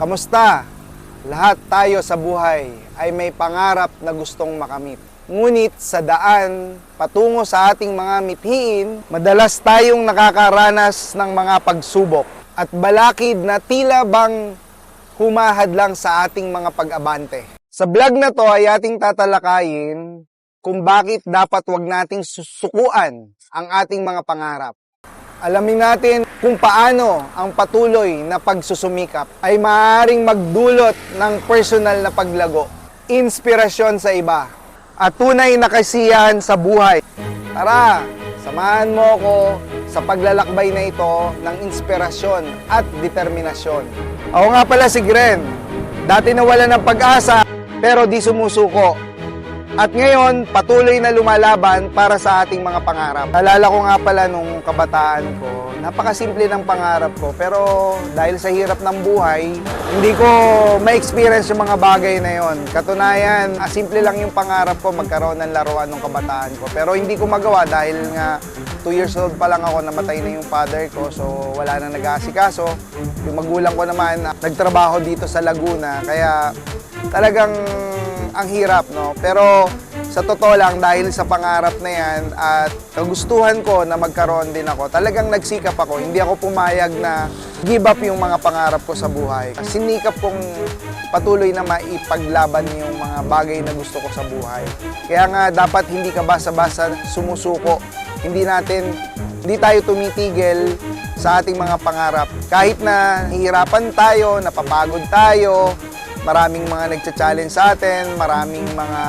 Kamusta? Lahat tayo sa buhay ay may pangarap na gustong makamit. Ngunit sa daan patungo sa ating mga mithiin, madalas tayong nakakaranas ng mga pagsubok at balakid na tila bang humahad lang sa ating mga pag-abante. Sa vlog na to ay ating tatalakayin kung bakit dapat wag nating susukuan ang ating mga pangarap. Alamin natin kung paano ang patuloy na pagsusumikap ay maaaring magdulot ng personal na paglago, inspirasyon sa iba, at tunay na kasiyahan sa buhay. Tara, samahan mo ako sa paglalakbay na ito ng inspirasyon at determinasyon. Ako nga pala si Gren. Dati nawala ng pag-asa pero di sumusuko. At ngayon, patuloy na lumalaban para sa ating mga pangarap. Alala ko nga pala nung kabataan ko, napakasimple ng pangarap ko. Pero dahil sa hirap ng buhay, hindi ko ma-experience yung mga bagay na yon. Katunayan, ah, simple lang yung pangarap ko magkaroon ng laruan ng kabataan ko. Pero hindi ko magawa dahil nga 2 years old pa lang ako, namatay na yung father ko. So wala na nag-aasikaso. Yung magulang ko naman, ah, nagtrabaho dito sa Laguna. Kaya talagang ang hirap, no? Pero sa totoo lang, dahil sa pangarap na yan at kagustuhan ko na magkaroon din ako, talagang nagsikap ako. Hindi ako pumayag na give up yung mga pangarap ko sa buhay. Sinikap kong patuloy na maipaglaban yung mga bagay na gusto ko sa buhay. Kaya nga, dapat hindi ka basa-basa sumusuko. Hindi natin, hindi tayo tumitigil sa ating mga pangarap. Kahit na hihirapan tayo, napapagod tayo, maraming mga nagcha-challenge sa atin, maraming mga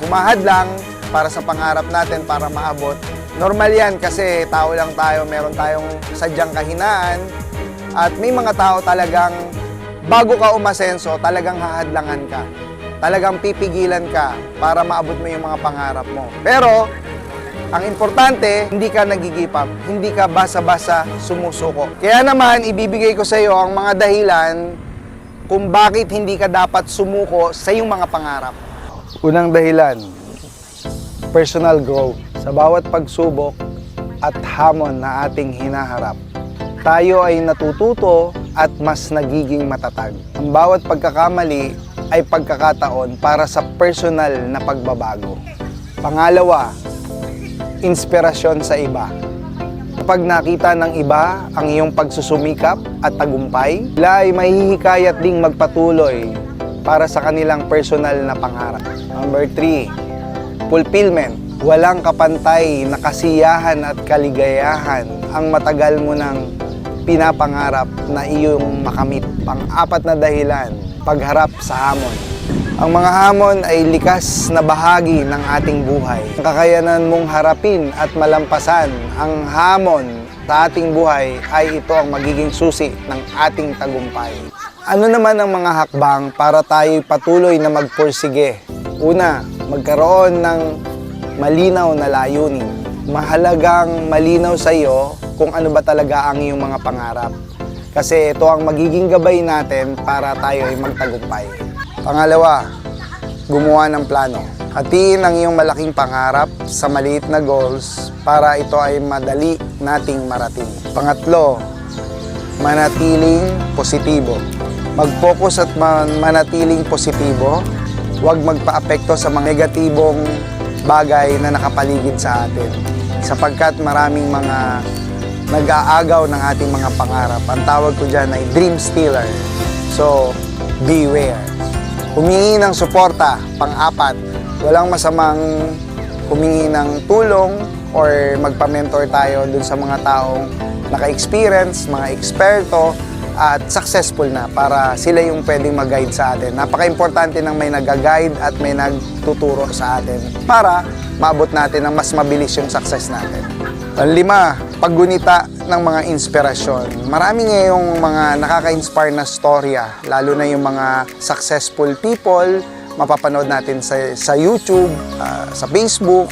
humahadlang para sa pangarap natin para maabot. Normal yan kasi tao lang tayo, meron tayong sadyang kahinaan at may mga tao talagang bago ka umasenso, talagang hahadlangan ka. Talagang pipigilan ka para maabot mo yung mga pangarap mo. Pero ang importante, hindi ka nagigip up, hindi ka basa-basa sumusuko. Kaya naman, ibibigay ko sa iyo ang mga dahilan kung bakit hindi ka dapat sumuko sa iyong mga pangarap. Unang dahilan, personal growth. Sa bawat pagsubok at hamon na ating hinaharap, tayo ay natututo at mas nagiging matatag. Ang bawat pagkakamali ay pagkakataon para sa personal na pagbabago. Pangalawa, inspirasyon sa iba. Kapag nakita ng iba ang iyong pagsusumikap at tagumpay, sila ay mahihikayat ding magpatuloy para sa kanilang personal na pangarap. Number 3, fulfillment. Walang kapantay na kasiyahan at kaligayahan ang matagal mo nang pinapangarap na iyong makamit. Pang-apat na dahilan, pagharap sa hamon. Ang mga hamon ay likas na bahagi ng ating buhay. Ang kakayanan mong harapin at malampasan ang hamon sa ating buhay ay ito ang magiging susi ng ating tagumpay. Ano naman ang mga hakbang para tayo patuloy na magpursige? Una, magkaroon ng malinaw na layunin. Mahalagang malinaw sa iyo kung ano ba talaga ang iyong mga pangarap. Kasi ito ang magiging gabay natin para tayo ay magtagumpay. Pangalawa, gumawa ng plano. Hatiin ang iyong malaking pangarap sa maliit na goals para ito ay madali nating marating. Pangatlo, manatiling positibo. Mag-focus at man- manatiling positibo. Huwag magpa-apekto sa mga negatibong bagay na nakapaligid sa atin. Sapagkat maraming mga nag-aagaw ng ating mga pangarap. Ang tawag ko dyan ay dream stealer. So, beware. Humingi ng suporta, pang-apat. Walang masamang humingi ng tulong or magpa-mentor tayo dun sa mga taong naka-experience, mga eksperto, at successful na para sila yung pwedeng mag-guide sa atin. Napaka-importante ng may nag-guide at may nagtuturo sa atin para maabot natin ang mas mabilis yung success natin. Panlima, paggunita ng mga inspirasyon. Marami ngayong mga nakaka-inspire na storya, lalo na yung mga successful people, mapapanood natin sa, sa YouTube, ah, sa Facebook,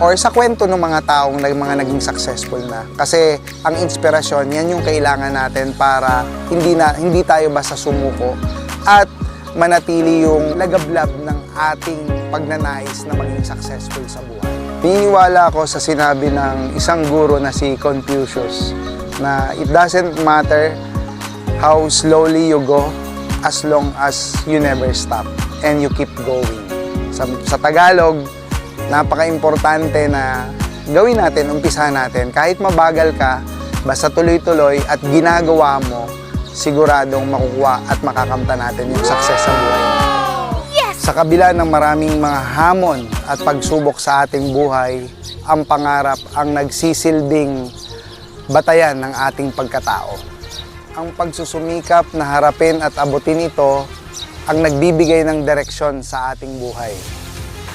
or sa kwento ng mga taong nag- mga naging successful na. Kasi ang inspirasyon, yan yung kailangan natin para hindi na hindi tayo basta sumuko at manatili yung lagablab ng ating pagnanais na maging successful sa buhay. Piniwala ako sa sinabi ng isang guro na si Confucius na it doesn't matter how slowly you go, as long as you never stop and you keep going. Sa, sa Tagalog, napaka-importante na gawin natin, umpisahan natin. Kahit mabagal ka, basta tuloy-tuloy at ginagawa mo, siguradong makukuha at makakamta natin yung success sa buhay mo. Sa kabila ng maraming mga hamon at pagsubok sa ating buhay, ang pangarap ang nagsisilbing batayan ng ating pagkatao. Ang pagsusumikap na harapin at abutin ito ang nagbibigay ng direksyon sa ating buhay.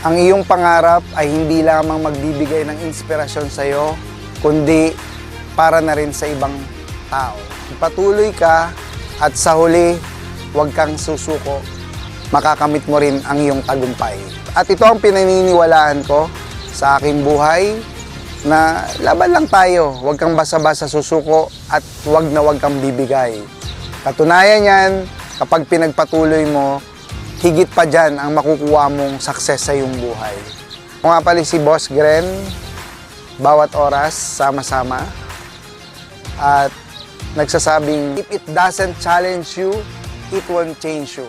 Ang iyong pangarap ay hindi lamang magbibigay ng inspirasyon sa iyo, kundi para na rin sa ibang tao. Patuloy ka at sa huli, huwag kang susuko. Makakamit mo rin ang iyong tagumpay. At ito ang pinaniniwalaan ko sa aking buhay na laban lang tayo. Huwag kang basa-basa susuko at huwag na huwag kang bibigay. Katunayan yan, kapag pinagpatuloy mo, higit pa dyan ang makukuha mong success sa iyong buhay. Ako nga pala si Boss Gren, bawat oras, sama-sama. At nagsasabing, if it doesn't challenge you, it won't change you.